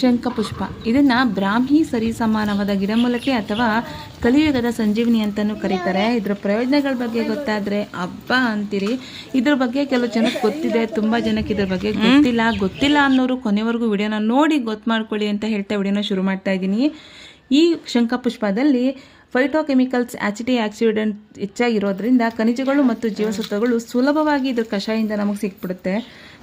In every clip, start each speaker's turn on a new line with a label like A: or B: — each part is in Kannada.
A: ಶಂಖಪುಷ್ಪ ಇದನ್ನ ಬ್ರಾಹ್ಮಿ ಸರಿಸಮಾನವಾದ ಗಿಡಮೂಲಕೆ ಅಥವಾ ಕಲಿಯುಗದ ಸಂಜೀವಿನಿ ಅಂತಲೂ ಕರೀತಾರೆ. ಇದರ ಪ್ರಯೋಜನಗಳ ಬಗ್ಗೆ ಗೊತ್ತಾದರೆ ಹಬ್ಬ ಅಂತೀರಿ. ಇದ್ರ ಬಗ್ಗೆ ಕೆಲವು ಜನಕ್ಕೆ ಗೊತ್ತಿದೆ. ತುಂಬ ಜನಕ್ಕೆ ಇದ್ರ ಬಗ್ಗೆ ಗೊತ್ತಿಲ್ಲ. ಗೊತ್ತಿಲ್ಲ ಅನ್ನೋರು ಕೊನೆವರೆಗೂ ವಿಡಿಯೋನ ನೋಡಿ ಗೊತ್ತು ಮಾಡ್ಕೊಳ್ಳಿ ಅಂತ ಹೇಳ್ತಾ ವಿಡಿಯೋನ ಶುರು ಮಾಡ್ತಾ ಇದ್ದೀನಿ. ಈ ಶಂಖಪುಷ್ಪದಲ್ಲಿ ಫೈಟೋಕೆಮಿಕಲ್ಸ್ ಆಸಿಟಿ ಆಕ್ಸಿಡೆಂಟ್ ಹೆಚ್ಚಾಗಿರೋದ್ರಿಂದ ಖನಿಜಗಳು ಮತ್ತು ಜೀವಸತ್ವಗಳು ಸುಲಭವಾಗಿ ಇದ್ರ ಕಷಾಯದಿಂದ ನಮಗೆ ಸಿಕ್ಬಿಡುತ್ತೆ.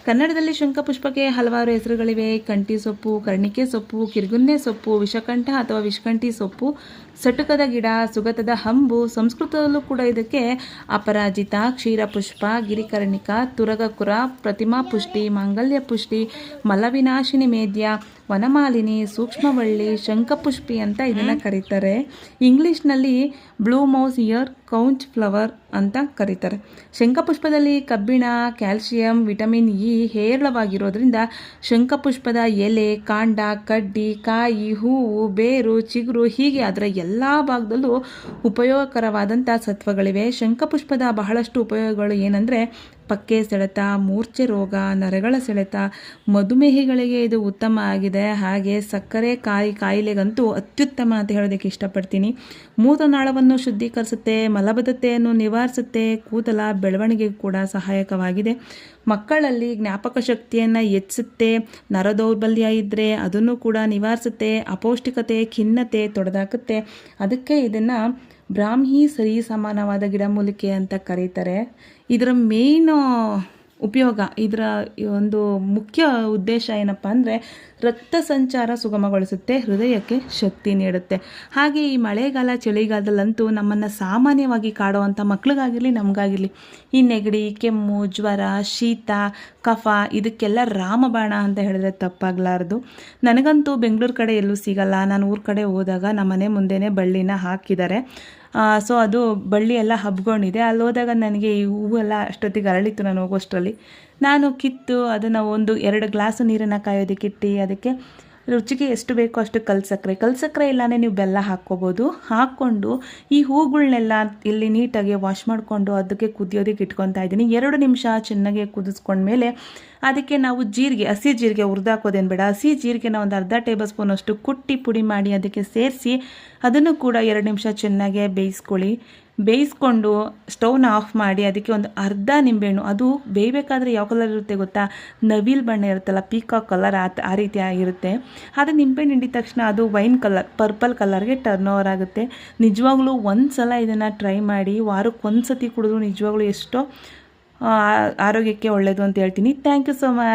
A: ಕನ್ನಡದಲ್ಲಿ ಶಂಖಪುಷ್ಪಕ್ಕೆ ಹಲವಾರು ಹೆಸರುಗಳಿವೆ. ಕಂಟಿ ಸೊಪ್ಪು ಕರ್ಣಿಕೆ ಸೊಪ್ಪು ಕಿರ್ಗುನ್ನೆ ಸೊಪ್ಪು ವಿಷಕಂಠ ಅಥವಾ ವಿಷಕಂಠಿ ಸೊಪ್ಪು ಸಟುಕದ ಗಿಡ ಸುಗತದ ಹಂಬು ಸಂಸ್ಕೃತದಲ್ಲೂ ಕೂಡ ಇದಕ್ಕೆ ಅಪರಾಜಿತ ಕ್ಷೀರಪುಷ್ಪ ಗಿರಿಕರ್ಣಿಕ ತುರಗಕುರ ಪ್ರತಿಮಾ ಪುಷ್ಟಿ ಮಾಂಗಲ್ಯ ಪುಷ್ಟಿ ಮಲವಿನಾಶಿನಿ ಮೇದ್ಯ ವನಮಾಲಿನಿ ಸೂಕ್ಷ್ಮವಳ್ಳಿ ಶಂಖಪುಷ್ಪಿ ಅಂತ ಇದನ್ನು ಕರೀತಾರೆ. ಇಂಗ್ಲೀಷ್ನಲ್ಲಿ blue mouse ear conch flower ಅಂತ ಕರೀತಾರೆ. ಶಂಖಪುಷ್ಪದಲ್ಲಿ ಕಬ್ಬಿಣ, ಕ್ಯಾಲ್ಸಿಯಂ, ವಿಟಮಿನ್ ಇ ಹೇರಳವಾಗಿರೋದ್ರಿಂದ ಶಂಖಪುಷ್ಪದ ಎಲೆ, ಕಾಂಡ, ಕಡ್ಡಿ, ಕಾಯಿ, ಹೂವು, ಬೇರು, ಚಿಗುರು ಹೀಗೆ ಅದರ ಎಲ್ಲ ಭಾಗದಲ್ಲೂ ಉಪಯೋಗಕರವಾದಂಥ ಸತ್ವಗಳಿವೆ. ಶಂಖಪುಷ್ಪದ ಬಹಳಷ್ಟು ಉಪಯೋಗಗಳು ಏನಂದರೆ ಪಕ್ಕೆ ಸೆಳೆತ, ಮೂರ್ಛೆ ರೋಗ, ನರಗಳ ಸೆಳೆತ, ಮಧುಮೇಹಿಗಳಿಗೆ ಇದು ಉತ್ತಮ ಆಗಿದೆ. ಹಾಗೆ ಸಕ್ಕರೆ ಕಾಯಿ ಕಾಯಿಲೆಗಂತೂ ಅತ್ಯುತ್ತಮ ಅಂತ ಹೇಳೋದಕ್ಕೆ ಇಷ್ಟಪಡ್ತೀನಿ. ಮೂತ್ರನಾಳವನ್ನು ಶುದ್ಧೀಕರಿಸುತ್ತೆ, ಮಲಬದ್ಧತೆಯನ್ನು ನಿವಾರಿಸುತ್ತೆ, ಕೂದಲ ಬೆಳವಣಿಗೆಗೂ ಕೂಡ ಸಹಾಯಕವಾಗಿದೆ. ಮಕ್ಕಳಲ್ಲಿ ಜ್ಞಾಪಕ ಶಕ್ತಿಯನ್ನು ಹೆಚ್ಚಿಸುತ್ತೆ, ನರದೌರ್ಬಲ್ಯ ಇದ್ದರೆ ಅದನ್ನು ಕೂಡ ನಿವಾರಿಸುತ್ತೆ, ಅಪೌಷ್ಟಿಕತೆ, ಖಿನ್ನತೆ ತೊಡೆದಾಕುತ್ತೆ. ಅದಕ್ಕೆ ಇದನ್ನು ಬ್ರಾಹ್ಮಿ ಸರಿ ಸಮಾನವಾದ ಗಿಡಮೂಲಿಕೆ ಅಂತ ಕರೀತಾರೆ. ಇದರ ಮೇನ್ ಉಪಯೋಗ, ಇದರ ಒಂದು ಮುಖ್ಯ ಉದ್ದೇಶ ಏನಪ್ಪ ಅಂದರೆ ರಕ್ತ ಸಂಚಾರ ಸುಗಮಗೊಳಿಸುತ್ತೆ, ಹೃದಯಕ್ಕೆ ಶಕ್ತಿ ನೀಡುತ್ತೆ. ಹಾಗೆ ಈ ಮಳೆಗಾಲ, ಚಳಿಗಾಲದಲ್ಲಂತೂ ನಮ್ಮನ್ನು ಸಾಮಾನ್ಯವಾಗಿ ಕಾಡುವಂಥ ಮಕ್ಳಿಗಾಗಿರಲಿ, ನಮಗಾಗಿರಲಿ, ಈ ನೆಗಡಿ, ಕೆಮ್ಮು, ಜ್ವರ, ಶೀತ, ಕಫ, ಇದಕ್ಕೆಲ್ಲ ರಾಮಬಾಣ ಅಂತ ಹೇಳಿದ್ರೆ ತಪ್ಪಾಗಲಾರ್ದು. ನನಗಂತೂ ಬೆಂಗಳೂರು ಕಡೆ ಎಲ್ಲೂ ಸಿಗಲ್ಲ. ನಾನು ಊರ ಕಡೆ ಹೋದಾಗ ನಮ್ಮನೆ ಮುಂದೆನೇ ಬಳ್ಳಿನ ಹಾಕಿದ್ದಾರೆ. ಸೊ ಅದು ಬಳ್ಳಿ ಎಲ್ಲ ಹಬ್ಕೊಂಡಿದೆ ಅಲ್ಲಿ ಹೋದಾಗ ನನಗೆ ಈ ಹೂವೆಲ್ಲ ಅಷ್ಟೊತ್ತಿಗೆ ಅರಳಿತ್ತು ನಾನು ಹೋಗೋಷ್ಟರಲ್ಲಿ. ನಾನು ಕಿತ್ತು ಅದನ್ನು ಒಂದು ಎರಡು ಗ್ಲಾಸು ನೀರನ್ನು ಕಾಯೋದಕ್ಕೆ ಇಟ್ಟು ಅದಕ್ಕೆ ರುಚಿಗೆ ಎಷ್ಟು ಬೇಕೋ ಅಷ್ಟು ಕಲ್ಸಕ್ಕರೆ ಕಲ್ಸಕ್ರೆ ಇಲ್ಲಾಂದರೆ ನೀವು ಬೆಲ್ಲ ಹಾಕ್ಕೋಬೋದು. ಹಾಕ್ಕೊಂಡು ಈ ಹೂಗಳನ್ನೆಲ್ಲ ಇಲ್ಲಿ ನೀಟಾಗಿ ವಾಶ್ ಮಾಡಿಕೊಂಡು ಅದಕ್ಕೆ ಕುದಿಯೋದಕ್ಕೆ ಇಟ್ಕೊತಾ ಇದ್ದೀನಿ. ಎರಡು ನಿಮಿಷ ಚೆನ್ನಾಗಿ ಕುದಿಸ್ಕೊಂಡ್ಮೇಲೆ ಅದಕ್ಕೆ ನಾವು ಜೀರಿಗೆ, ಹಸಿ ಜೀರಿಗೆ ಹುರಿದಾಕೋದೇನು ಬೇಡ. ಹಸಿ ಜೀರಿಗೆನ ಒಂದು ಅರ್ಧ ಟೇಬಲ್ ಸ್ಪೂನ್ ಅಷ್ಟು ಕುಟ್ಟಿ ಪುಡಿ ಮಾಡಿ ಅದಕ್ಕೆ ಸೇರಿಸಿ ಅದನ್ನು ಕೂಡ ಎರಡು ನಿಮಿಷ ಚೆನ್ನಾಗೆ ಬೇಯಿಸ್ಕೊಳ್ಳಿ. ಬೇಯಿಸ್ಕೊಂಡು ಸ್ಟೌವ್ನ ಆಫ್ ಮಾಡಿ ಅದಕ್ಕೆ ಒಂದು ಅರ್ಧ ನಿಂಬೆಹಣ್ಣು, ಅದು ಬೇಯಬೇಕಾದ್ರೆ ಯಾವ ಕಲರ್ ಇರುತ್ತೆ ಗೊತ್ತಾ? ನವಿಲ್ ಬಣ್ಣ ಇರುತ್ತಲ್ಲ ಪೀಕಾಕ್ ಕಲರ್ ಆ ಆ ರೀತಿ ಆಗಿರುತ್ತೆ. ಅದು ನಿಂಬೆಹಣ್ಣು ಹಿಂಡಿದ ತಕ್ಷಣ ಅದು ವೈನ್ ಕಲರ್ ಪರ್ಪಲ್ ಕಲರ್ಗೆ ಟರ್ನ್ ಓವರ್ ಆಗುತ್ತೆ. ನಿಜವಾಗ್ಲೂ ಒಂದು ಸಲ ಇದನ್ನು ಟ್ರೈ ಮಾಡಿ, ವಾರಕ್ಕೆ ಒಂದು ಸತಿ ಕುಡಿದ್ರು ನಿಜವಾಗ್ಲೂ ಎಷ್ಟೋ ಆರೋಗ್ಯಕ್ಕೆ ಒಳ್ಳೆಯದು ಅಂತ ಹೇಳ್ತೀನಿ. Thank you so much